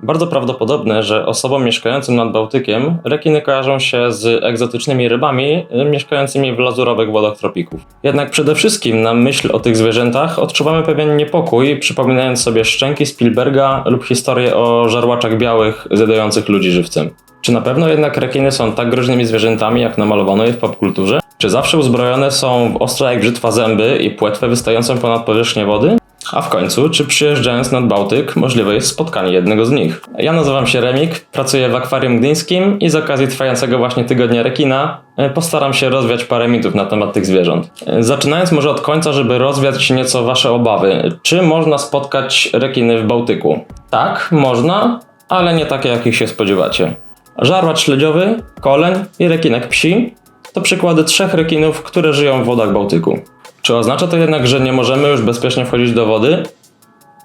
Bardzo prawdopodobne, że osobom mieszkającym nad Bałtykiem rekiny kojarzą się z egzotycznymi rybami y, mieszkającymi w lazurowych wodach tropików. Jednak przede wszystkim na myśl o tych zwierzętach odczuwamy pewien niepokój, przypominając sobie szczęki Spielberga lub historię o żarłaczach białych zjadających ludzi żywcem. Czy na pewno jednak rekiny są tak groźnymi zwierzętami, jak namalowano je w popkulturze? Czy zawsze uzbrojone są w ostre jak brzytwa zęby i płetwę wystającą ponad powierzchnię wody? A w końcu, czy przyjeżdżając nad Bałtyk, możliwe jest spotkanie jednego z nich? Ja nazywam się Remik, pracuję w akwarium gdyńskim i z okazji trwającego właśnie tygodnia rekina e, postaram się rozwiać parę mitów na temat tych zwierząt. E, Zaczynając może od końca, żeby rozwiać nieco wasze obawy. Czy można spotkać rekiny w Bałtyku? Tak, można, ale nie takie, jakich się spodziewacie. Żarłacz śledziowy, koleń i rekinek psi to przykłady trzech rekinów, które żyją w wodach Bałtyku. Czy oznacza to jednak, że nie możemy już bezpiecznie wchodzić do wody?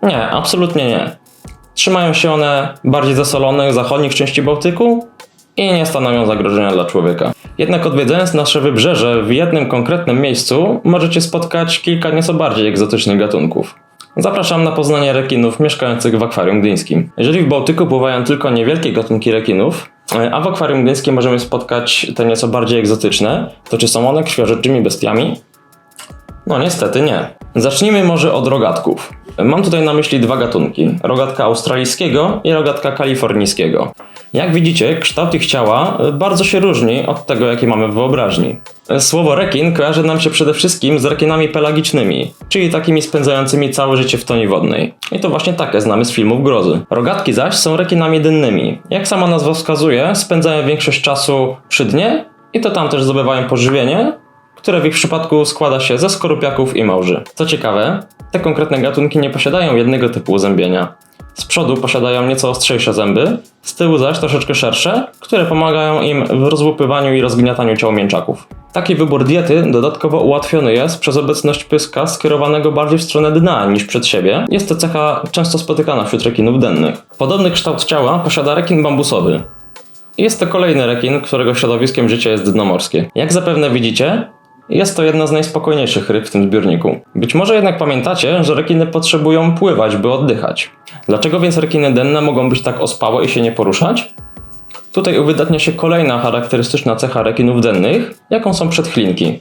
Nie, absolutnie nie. Trzymają się one bardziej zasolonych zachodnich części Bałtyku i nie stanowią zagrożenia dla człowieka. Jednak odwiedzając nasze wybrzeże w jednym konkretnym miejscu możecie spotkać kilka nieco bardziej egzotycznych gatunków. Zapraszam na poznanie rekinów mieszkających w akwarium gdyńskim. Jeżeli w Bałtyku pływają tylko niewielkie gatunki rekinów, a w akwarium gdyńskim możemy spotkać te nieco bardziej egzotyczne, to czy są one krwiożerczymi bestiami? No niestety nie. Zacznijmy może od rogatków. Mam tutaj na myśli dwa gatunki: rogatka australijskiego i rogatka kalifornijskiego. Jak widzicie, kształt ich ciała bardzo się różni od tego, jaki mamy w wyobraźni. Słowo rekin kojarzy nam się przede wszystkim z rekinami pelagicznymi, czyli takimi spędzającymi całe życie w toni wodnej. I to właśnie takie znamy z filmów grozy. Rogatki zaś są rekinami dynnymi. Jak sama nazwa wskazuje, spędzają większość czasu przy dnie i to tam też zdobywają pożywienie, które w ich przypadku składa się ze skorupiaków i małży. Co ciekawe, te konkretne gatunki nie posiadają jednego typu uzębienia. Z przodu posiadają nieco ostrzejsze zęby, z tyłu zaś troszeczkę szersze, które pomagają im w rozłupywaniu i rozgniataniu ciał mięczaków. Taki wybór diety dodatkowo ułatwiony jest przez obecność pyska skierowanego bardziej w stronę dna niż przed siebie. Jest to cecha często spotykana wśród rekinów dennych. Podobny kształt ciała posiada rekin bambusowy. Jest to kolejny rekin, którego środowiskiem życia jest dno morskie. Jak zapewne widzicie, jest to jedna z najspokojniejszych ryb w tym zbiorniku. Być może jednak pamiętacie, że rekiny potrzebują pływać, by oddychać. Dlaczego więc rekiny denne mogą być tak ospałe i się nie poruszać? Tutaj uwydatnia się kolejna charakterystyczna cecha rekinów dennych, jaką są przedchlinki.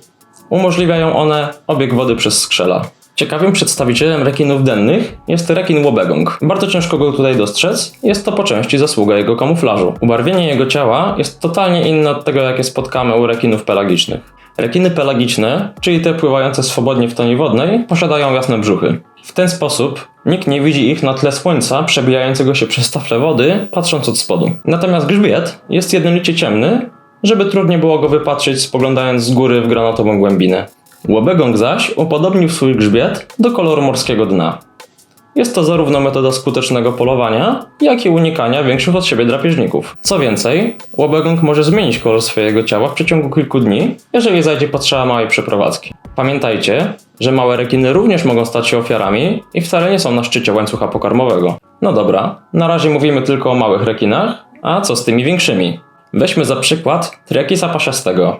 Umożliwiają one obieg wody przez skrzela. Ciekawym przedstawicielem rekinów dennych jest rekin łobegąg. Bardzo ciężko go tutaj dostrzec, jest to po części zasługa jego kamuflażu. Ubarwienie jego ciała jest totalnie inne od tego, jakie spotkamy u rekinów pelagicznych. Rekiny pelagiczne, czyli te pływające swobodnie w toni wodnej, posiadają jasne brzuchy. W ten sposób nikt nie widzi ich na tle słońca przebijającego się przez taflę wody, patrząc od spodu. Natomiast grzbiet jest jednolicie ciemny, żeby trudniej było go wypatrzyć spoglądając z góry w granatową głębinę. Łobegąg zaś upodobnił swój grzbiet do koloru morskiego dna. Jest to zarówno metoda skutecznego polowania, jak i unikania większych od siebie drapieżników. Co więcej, łobegąg może zmienić kolor swojego ciała w przeciągu kilku dni, jeżeli zajdzie potrzeba małej przeprowadzki. Pamiętajcie, że małe rekiny również mogą stać się ofiarami i wcale nie są na szczycie łańcucha pokarmowego. No dobra, na razie mówimy tylko o małych rekinach, a co z tymi większymi? Weźmy za przykład Triakisa pasiastego.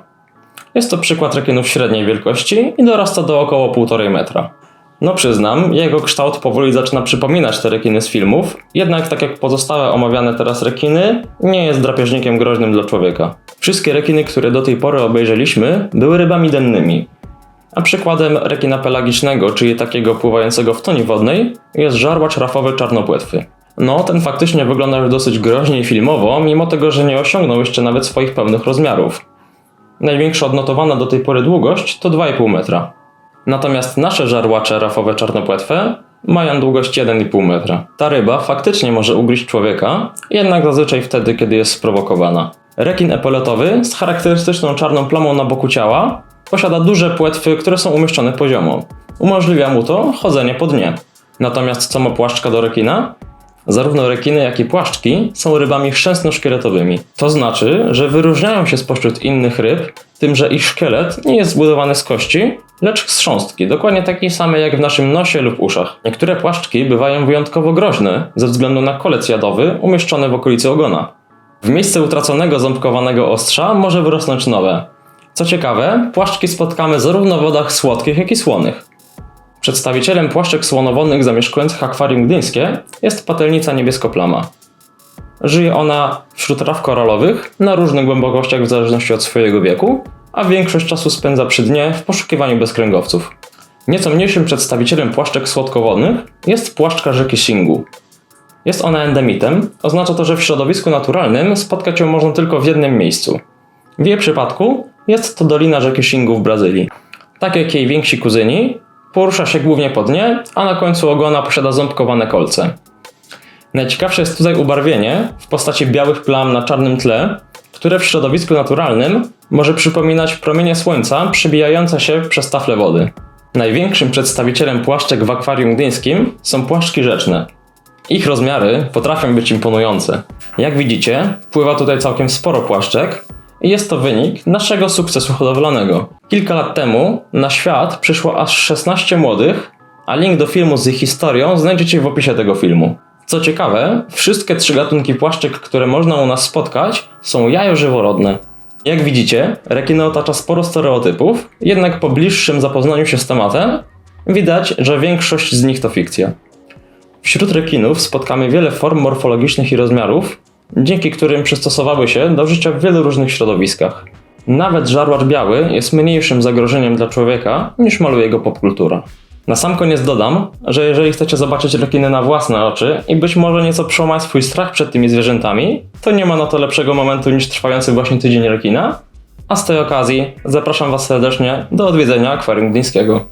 Jest to przykład rekinów średniej wielkości i dorasta do około 1,5 metra. No przyznam, jego kształt powoli zaczyna przypominać te rekiny z filmów, jednak tak jak pozostałe omawiane teraz rekiny, nie jest drapieżnikiem groźnym dla człowieka. Wszystkie rekiny, które do tej pory obejrzeliśmy, były rybami dennymi. A przykładem rekina pelagicznego, czyli takiego pływającego w toni wodnej, jest żarłacz rafowy czarnopłetwy. No, ten faktycznie wygląda już dosyć groźnie i filmowo, mimo tego, że nie osiągnął jeszcze nawet swoich pełnych rozmiarów. Największa odnotowana do tej pory długość to 2,5 metra. Natomiast nasze żarłacze rafowe czarnopłetwe mają długość 1,5 metra. Ta ryba faktycznie może ugryźć człowieka, jednak zazwyczaj wtedy, kiedy jest sprowokowana. Rekin epoletowy z charakterystyczną czarną plamą na boku ciała posiada duże płetwy, które są umieszczone poziomo. Umożliwia mu to chodzenie po dnie. Natomiast co ma płaszczka do rekina? Zarówno rekiny, jak i płaszczki są rybami chrzęstno-szkieletowymi. To znaczy, że wyróżniają się spośród innych ryb tym, że ich szkielet nie jest zbudowany z kości, lecz z chrząstki, dokładnie takiej samej jak w naszym nosie lub uszach. Niektóre płaszczki bywają wyjątkowo groźne ze względu na kolec jadowy umieszczony w okolicy ogona. W miejsce utraconego ząbkowanego ostrza może wyrosnąć nowe. Co ciekawe, płaszczki spotkamy zarówno w wodach słodkich, jak i słonych. Przedstawicielem płaszczek słonowodnych zamieszkujących akwarium gdyńskie jest patelnica niebieskoplama. Żyje ona wśród traw koralowych na różnych głębokościach w zależności od swojego wieku, a większość czasu spędza przy dnie w poszukiwaniu bezkręgowców. Nieco mniejszym przedstawicielem płaszczek słodkowodnych jest płaszczka rzeki Xingu. Jest ona endemitem, oznacza to, że w środowisku naturalnym spotkać ją można tylko w jednym miejscu. W jej przypadku jest to dolina rzeki Xingu w Brazylii. Tak jak jej więksi kuzyni, porusza się głównie po dnie, a na końcu ogona posiada ząbkowane kolce. Najciekawsze jest tutaj ubarwienie w postaci białych plam na czarnym tle, które w środowisku naturalnym może przypominać promienie słońca przebijające się przez tafle wody. Największym przedstawicielem płaszczek w akwarium gdyńskim są płaszczki rzeczne. Ich rozmiary potrafią być imponujące. Jak widzicie, pływa tutaj całkiem sporo płaszczek i jest to wynik naszego sukcesu hodowlanego. Kilka lat temu na świat przyszło aż 16 młodych, a link do filmu z ich historią znajdziecie w opisie tego filmu. Co ciekawe, wszystkie trzy gatunki płaszczek, które można u nas spotkać, są jajożyworodne. Jak widzicie, rekiny otacza sporo stereotypów, jednak po bliższym zapoznaniu się z tematem widać, że większość z nich to fikcja. Wśród rekinów spotkamy wiele form morfologicznych i rozmiarów, dzięki którym przystosowały się do życia w wielu różnych środowiskach. Nawet żarłacz biały jest mniejszym zagrożeniem dla człowieka niż maluje go popkultura. Na sam koniec dodam, że jeżeli chcecie zobaczyć rekiny na własne oczy i być może nieco przełamać swój strach przed tymi zwierzętami, to nie ma na to lepszego momentu niż trwający właśnie tydzień rekina. A z tej okazji zapraszam Was serdecznie do odwiedzenia akwarium gdyńskiego.